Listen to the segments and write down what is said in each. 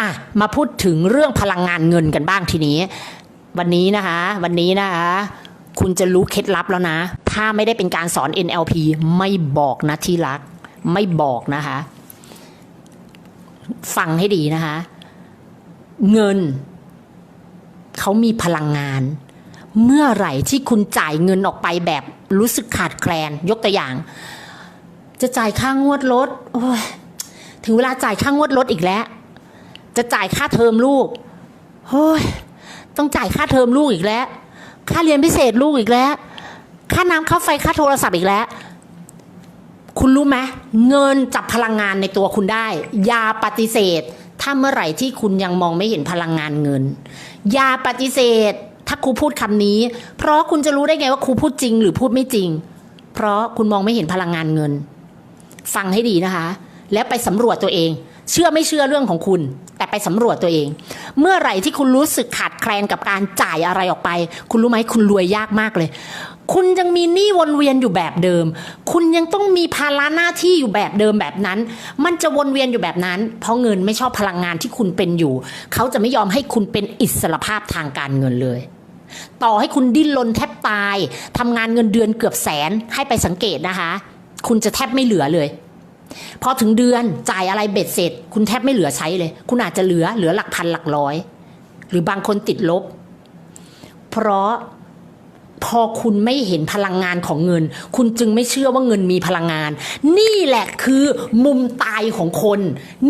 อะมาพูดถึงเรื่องพลังงานเงินกันบ้างทีนี้ วันนี้นะคะ วันนี้นะคะ คุณจะรู้เคล็ดลับแล้วนะ ถ้าไม่ได้เป็นการสอน NLP ไม่บอกนะที่รัก ไม่บอกนะคะ ฟังให้ดีนะคะ เงิน เขามีพลังงาน เมื่อไหร่ที่คุณจ่ายเงินออกไปแบบรู้สึกขาดแคลน ยกตัวอย่าง จะจ่ายค่างวดรถโอ้ยถึงเวลาจ่ายค่างวดรถอีกแล้ว จะจ่ายค่าเทอมลูกโอ้ยต้องจ่ายค่าเทอมลูกอีกแล้ว ค่าเรียนพิเศษลูกอีกแล้ว ค่าน้ำค่าไฟค่าโทรศัพท์อีกแล้ว คุณรู้ไหมเงินจับพลังงานในตัวคุณได้ อย่าปฏิเสธ ถ้าเมื่อไหร่ที่คุณยังมองไม่เห็นพลังงานเงิน อย่าปฏิเสธ ถ้าครูพูดคำนี้ เพราะคุณจะรู้ได้ไงว่าครูพูดจริง หรือพูดไม่จริง เพราะคุณมองไม่เห็นพลังงานเงิน ฟังให้ดีนะคะ แล้วไปสำรวจตัวเอง เชื่อไม่เชื่อเรื่องของคุณ แต่ไปสำรวจตัวเอง เมื่อไหร่ที่คุณรู้สึกขาดแคลนกับการจ่ายอะไรออกไป คุณรู้ไหมคุณรวยยากมากเลย คุณยังมีหนี้วนเวียนอยู่แบบเดิม คุณยังต้องมีภาระหน้าที่อยู่แบบเดิมแบบนั้น มันจะวนเวียนอยู่แบบนั้น เพราะเงินไม่ชอบพลังงานที่คุณเป็นอยู่ เขาจะไม่ยอมให้คุณเป็นอิสรภาพทางการเงินเลยต่อให้คุณดิ้นรนแทบตายทำงานเงินเดือนเกือบแสนให้ไปสังเกตนะคะ คุณจะแทบไม่เหลือเลย พอถึงเดือนจ่ายอะไรเบ็ดเสร็จ คุณแทบไม่เหลือใช้เลย คุณอาจจะเหลือเหลือหลักพันหลักร้อย หรือบางคนติดลบ เพราะพอคุณไม่เห็นพลังงานของเงิน คุณจึงไม่เชื่อว่าเงินมีพลังงาน นี่แหละคือมุมตายของคน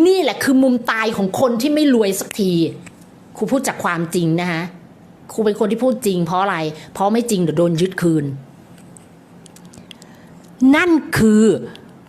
นี่แหละคือมุมตายของคนที่ไม่รวยสักทีครูพูดจากความจริงนะคะครูเป็นคนที่พูดจริงเพราะอะไร เพราะไม่จริงเดี๋ยวโดนยึดคืน นั่นคือ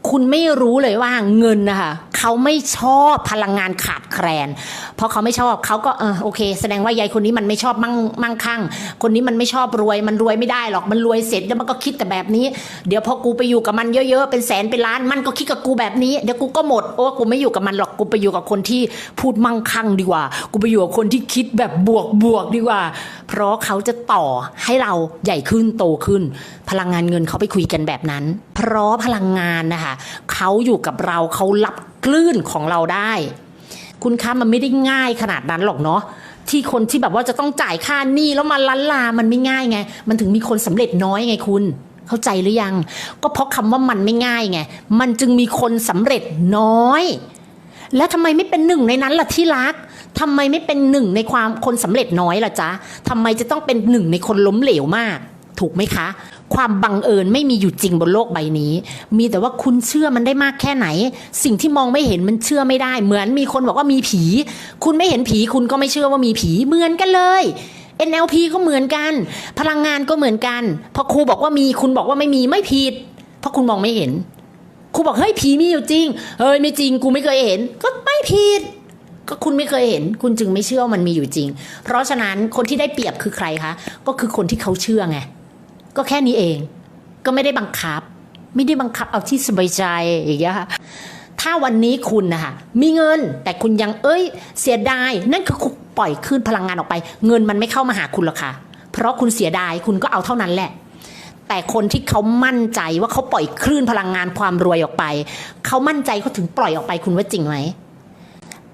คุณไม่รู้เลยว่าเงินนะคะ เขาไม่ชอบพลังงานขาดแคลน เพราะเขาไม่ชอบเขาก็เออโอเค แสดงว่ายายคนนี้มันไม่ชอบมั่งมั่งคั่ง คนนี้มันไม่ชอบรวยมันรวยไม่ได้หรอกมันรวยเสร็จแล้วมันก็คิดแต่แบบนี้ เดี๋ยวพอกูไปอยู่กับมันเยอะๆเป็นแสนเป็นล้านมันก็คิดกับกูแบบนี้เดี๋ยวกูก็หมดโอ้กูไม่อยู่กับมันหรอกกูไปอยู่กับคนที่พูดมั่งคั่งดีกว่า กูไปอยู่กับคนที่คิดแบบบวกบวกดีกว่า เพราะเขาจะต่อให้เราใหญ่ขึ้นโตขึ้น พลังงานเงินเขาไปคุยกันแบบนั้น เพราะพลังงานนะคะเขาอยู่กับเราเขารับ คลื่นของเราได้ คุณคะมันไม่ได้ง่ายขนาดนั้นหรอกเนาะที่คนที่แบบว่าจะต้องจ่ายค่าหนี้แล้วมาลันลา มันไม่ง่ายไง มันถึงมีคนสำเร็จน้อยไงคุณ เข้าใจหรือยัง ก็เพราะคำว่ามันไม่ง่ายไง มันจึงมีคนสำเร็จน้อย แล้วทำไมไม่เป็นหนึ่งในนั้นล่ะที่รักทำไมไม่เป็นหนึ่งในความคนสำเร็จน้อยล่ะจ๊ะทำไมจะต้องเป็นหนึ่งในคนล้มเหลวมาก ถูกไหมคะ ความบังเอิญไม่มีอยู่จริงบนโลกใบนี้ มีแต่ว่าคุณเชื่อมันได้มากแค่ไหน สิ่งที่มองไม่เห็นมันเชื่อไม่ได้ เหมือนมีคนบอกว่ามีผี คุณไม่เห็นผีคุณก็ไม่เชื่อว่ามีผีเหมือนกันเลย NLP ก็เหมือนกัน พลังงานก็เหมือนกันพอครูบอกว่ามีคุณบอกว่าไม่มีไม่ผิด เพราะคุณมองไม่เห็นครูบอกเฮ้ยผีมีอยู่จริงเฮ้ยไม่จริงกูไม่เคยเห็น ก็ไม่ผิดก็คุณไม่เคยเห็น คุณจึงไม่เชื่อว่ามันมีอยู่จริง เพราะฉะนั้นคนที่ได้เปรียบคือใครคะ ก็คือคนที่เขาเชื่อไง ก็แค่นี้เอง ก็ไม่ได้บังคับ ไม่ได้บังคับเอาที่สบายใจอย่างเงี้ยค่ะถ้าวันนี้คุณนะคะมีเงินแต่คุณยังเอ้ย เสียดาย นั่นคือคุณปล่อยคลื่นพลังงานออกไป เงินมันไม่เข้ามาหาคุณหรอกค่ะ เพราะคุณเสียดายคุณก็เอาเท่านั้นแหละ แต่คนที่เขามั่นใจว่าเขาปล่อยคลื่นพลังงานความรวยออกไป เขามั่นใจเขาถึงปล่อยออกไปคุณว่าจริงไหม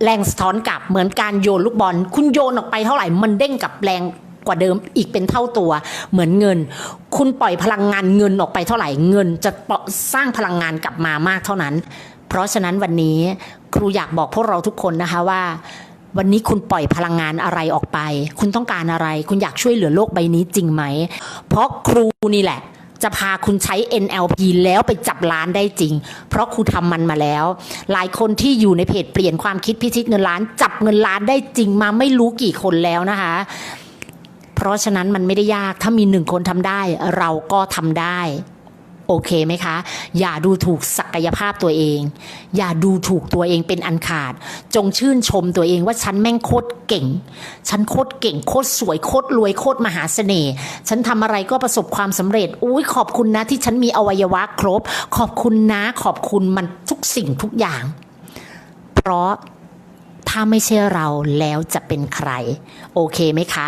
แรงสะท้อนกลับเหมือนการโยนลูกบอล คุณโยนออกไปเท่าไหร่มันเด้งกลับแรง กว่าเดิมอีกเป็นเท่าตัว เหมือนเงิน คุณปล่อยพลังงานเงินออกไปเท่าไหร่เงิน จะสร้างพลังงานกลับมามากเท่านั้น เพราะฉะนั้นวันนี้ครูอยากบอกพวกเราทุกคนนะคะว่าวันนี้คุณปล่อยพลังงานอะไรออกไป คุณต้องการอะไร คุณอยากช่วยเหลือโลกใบนี้จริงไหม เพราะครูนี่แหละ จะพาคุณใช้ NLP แล้วไปจับล้านได้จริง เพราะครูทำมันมาแล้ว หลายคนที่อยู่ในเพจเปลี่ยนความคิดพิชิตเงินล้าน จับเงินล้านได้จริงมาไม่รู้กี่คนแล้วนะคะ ราะฉะนั้นมันไม่ได้ยากถ้ามีหนึ่งคนทำได้ เราก็ทำได้ โอเคไหมคะ อย่าดูถูกศักยภาพตัวเอง อย่าดูถูกตัวเองเป็นอันขาด จงชื่นชมตัวเองว่าฉันแม่งโคตรเก่ง ฉันโคตรเก่งโคตรสวยโคตรรวยโคตรมหาเสน่ห์ ฉันทำอะไรก็ประสบความสำเร็จ อุ้ยขอบคุณนะที่ฉันมีอวัยวะครบ ขอบคุณนะขอบคุณมันทุกสิ่งทุกอย่าง เพราะถ้าไม่ใช่เราแล้วจะเป็นใคร โอเคไหมคะ